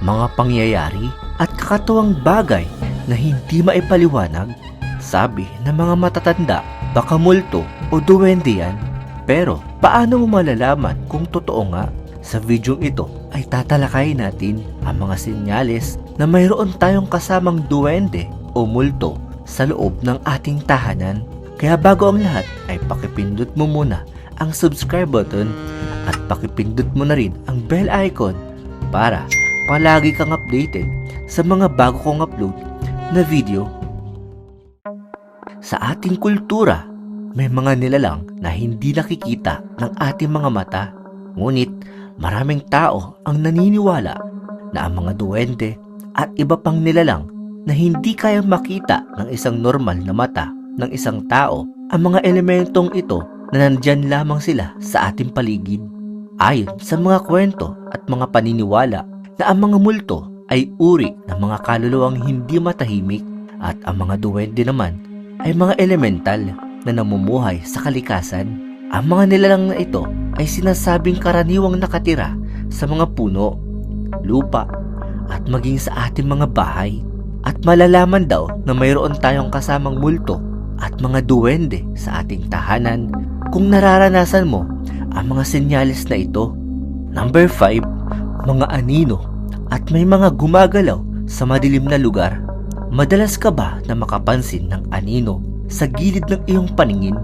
mga pangyayari at kakatuwang bagay na hindi maipaliwanag. Sabi ng mga matatanda, baka multo o duwende yan. Pero paano mo malalaman kung totoo nga? Sa video ito ay tatalakay natin ang mga senyales na mayroon tayong kasamang duwende o multo sa loob ng ating tahanan. Kaya bago ang lahat ay pakipindot mo muna ang subscribe button at pakipindot mo na rin ang bell icon para palagi kang updated sa mga bago kong upload na video. Sa ating kultura, may mga nilalang na hindi nakikita ng ating mga mata. Ngunit maraming tao ang naniniwala na ang mga duwende at iba pang nilalang na hindi kayang makita ng isang normal na mata ng isang tao ang mga elementong ito na nandyan lamang sila sa ating paligid. Ayon sa mga kwento at mga paniniwala na ang mga multo ay uri ng mga kaluluwang hindi matahimik at ang mga duwende naman ay mga elemental na namumuhay sa kalikasan. Ang mga nilalang na ito ay sinasabing karaniwang nakatira sa mga puno, lupa, at maging sa ating mga bahay. At malalaman daw na mayroon tayong kasamang multo at mga duwende sa ating tahanan kung nararanasan mo ang mga senyales na ito. Number 5, mga anino at may mga gumagalaw sa madilim na lugar. Madalas ka ba na makapansin ng anino sa gilid ng iyong paningin?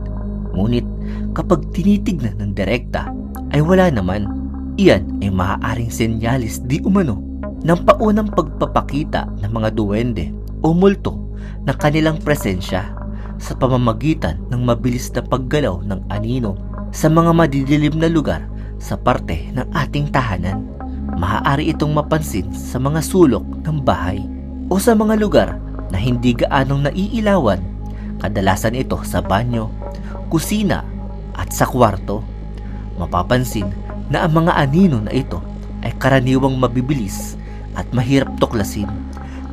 Ngunit kapag tinitignan ng direkta ay wala naman. Iyan ay maaaring senyales di umano ng paunang pagpapakita ng mga duwende o multo ng kanilang presensya sa pamamagitan ng mabilis na paggalaw ng anino sa mga madidilim na lugar sa parte ng ating tahanan. Maaari itong mapansin sa mga sulok ng bahay o sa mga lugar na hindi gaanong naiilawan. Kadalasan ito sa banyo, kusina at sa kwarto. Mapapansin na ang mga anino na ito ay karaniwang mabibilis at mahirap tuklasin.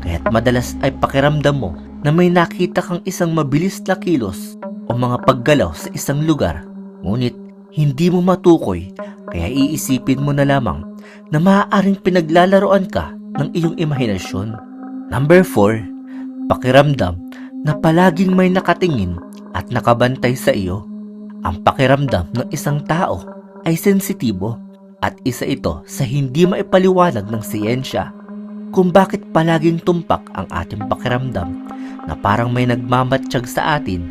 Kaya't madalas ay pakiramdam mo na may nakita kang isang mabilis na kilos o mga paggalaw sa isang lugar. Ngunit hindi mo matukoy kaya iisipin mo na lamang na maaaring pinaglalaroan ka ng iyong imahinasyon. Number 4. Pakiramdam na palaging may nakatingin at nakabantay sa iyo. Ang pakiramdam ng isang tao ay sensitibo at isa ito sa hindi maipaliwanag ng siyensya kung bakit palaging tumpak ang ating pakiramdam na parang may nagmamatsyag sa atin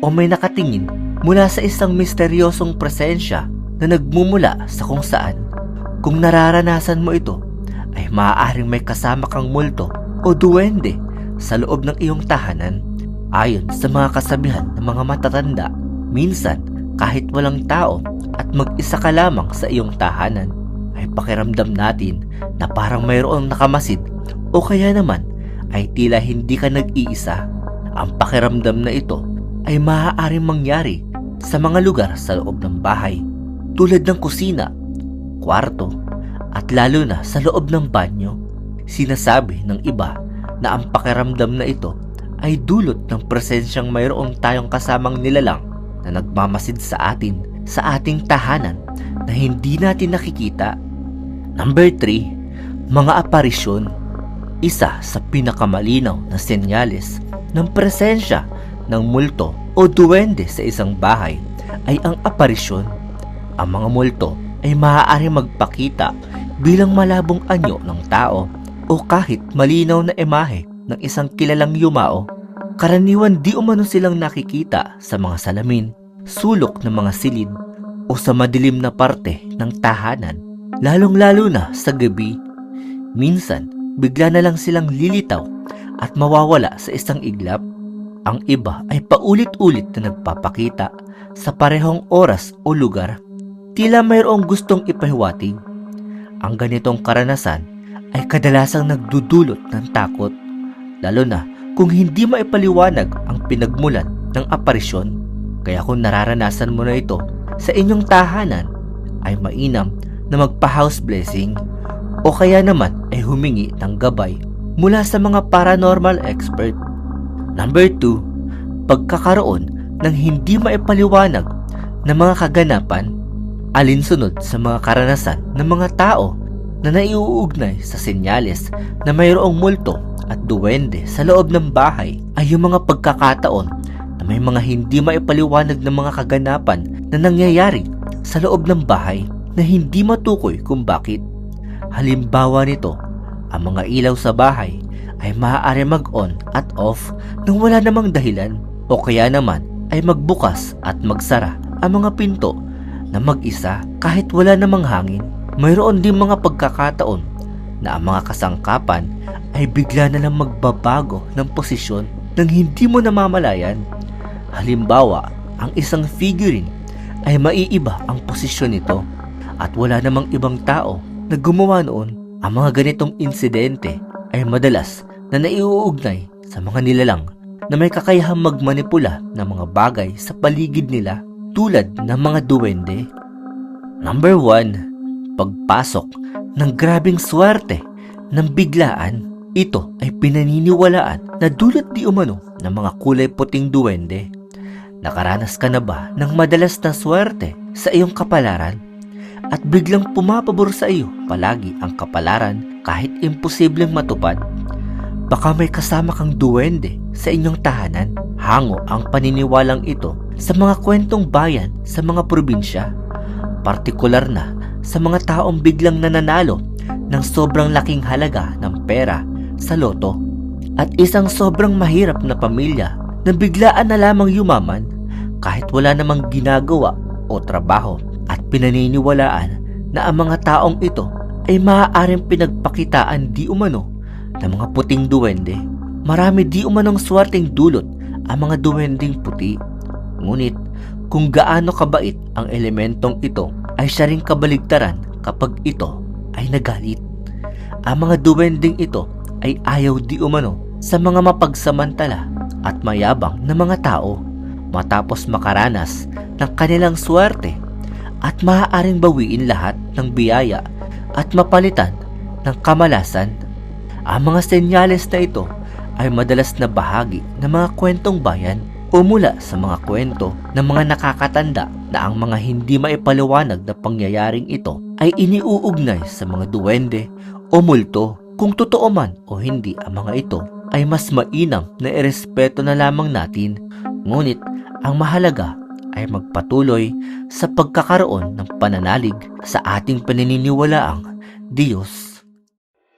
o may nakatingin mula sa isang misteryosong presensya na nagmumula sa kung saan. Kung nararanasan mo ito, ay maaaring may kasama kang multo o duwende sa loob ng iyong tahanan. Ayon sa mga kasabihan ng mga matatanda, minsan kahit walang tao at mag-isa ka lamang sa iyong tahanan, ay pakiramdam natin na parang mayroong nakamasid o kaya naman ay tila hindi ka nag-iisa. Ang pakiramdam na ito ay maaaring mangyari sa mga lugar sa loob ng bahay tulad ng kusina, kwarto, at lalo na sa loob ng banyo. Sinasabi ng iba na ang pakiramdam na ito ay dulot ng presensyang mayroong tayong kasamang nilalang na nagmamasid sa atin sa ating tahanan na hindi natin nakikita. Number 3, mga aparisyon. Isa sa pinakamalinaw na senyales ng presensya ng multo o duwende sa isang bahay ay ang aparisyon. Ang mga multo ay maaari magpakita bilang malabong anyo ng tao o kahit malinaw na emahe ng isang kilalang yumao. Karaniwan di umano silang nakikita sa mga salamin, sulok ng mga silid o sa madilim na parte ng tahanan, lalong-lalo na sa gabi. Minsan, bigla na lang silang lilitaw at mawawala sa isang iglap. Ang iba ay paulit-ulit na nagpapakita sa parehong oras o lugar. Tila mayroong gustong ipahiwatig. Ang ganitong karanasan ay kadalasang nagdudulot ng takot, lalo na kung hindi maipaliwanag ang pinagmulan ng aparisyon. Kaya kung nararanasan mo na ito sa inyong tahanan, ay mainam na magpa-house blessing o kaya naman ay humingi ng gabay mula sa mga paranormal expert. Number 2, pagkakaroon ng hindi maipaliwanag na mga kaganapan alinsunod sa mga karanasan ng mga tao na naiuugnay sa senyales na mayroong multo at duwende sa loob ng bahay ay yung mga pagkakataon na may mga hindi maipaliwanag na mga kaganapan na nangyayari sa loob ng bahay na hindi matukoy kung bakit. Halimbawa nito, ang mga ilaw sa bahay ay maaari mag-on at off nang wala namang dahilan o kaya naman ay magbukas at magsara ang mga pinto na mag-isa kahit wala namang hangin. Mayroon din mga pagkakataon na ang mga kasangkapan ay bigla na lang magbabago ng posisyon nang hindi mo namamalayan. Halimbawa, ang isang figurine ay maiiba ang posisyon nito at wala namang ibang tao na gumawa noon. Ang mga ganitong insidente ay madalas na naiuugnay sa mga nilalang na may kakayahang magmanipula ng mga bagay sa paligid nila tulad ng mga duwende. Number 1. Pagpasok ng grabing swerte ng biglaan. Ito ay pinaniniwalaan na dulot di umano ng mga kulay puting duwende. Nakaranas ka na ba ng madalas na swerte sa iyong kapalaran? At biglang pumapabor sa iyo palagi ang kapalaran kahit imposibleng matupad? Baka may kasama kang duwende sa inyong tahanan. Hango ang paniniwalang ito sa mga kwentong bayan sa mga probinsya. Partikular na sa mga taong biglang nananalo ng sobrang laking halaga ng pera sa loto. At isang sobrang mahirap na pamilya na biglaan na lamang yumaman kahit wala namang ginagawa o trabaho at pinaniniwalaan na ang mga taong ito ay maaaring pinagpakitaan di umano ng mga puting duwende. Marami di umanong swerteng dulot ang mga duwending puti. Ngunit kung gaano kabait ang elementong ito ay siya ring kabaligtaran kapag ito ay nagalit. Ang mga duwending ito ay ayaw di umano sa mga mapagsamantala at mayabang na mga tao matapos makaranas ng kanilang swerte at maaaring bawiin lahat ng biyaya at mapalitan ng kamalasan. Ang mga senyales na ito ay madalas na bahagi ng mga kwentong bayan o mula sa mga kwento ng mga nakakatanda na ang mga hindi maipaliwanag na pangyayaring ito ay iniuugnay sa mga duwende o multo. Kung totoo man o hindi ang mga ito ay mas mainam na irespeto na lamang natin. Ngunit ang mahalaga ay magpatuloy sa pagkakaroon ng pananalig sa ating paniniwalaang Diyos.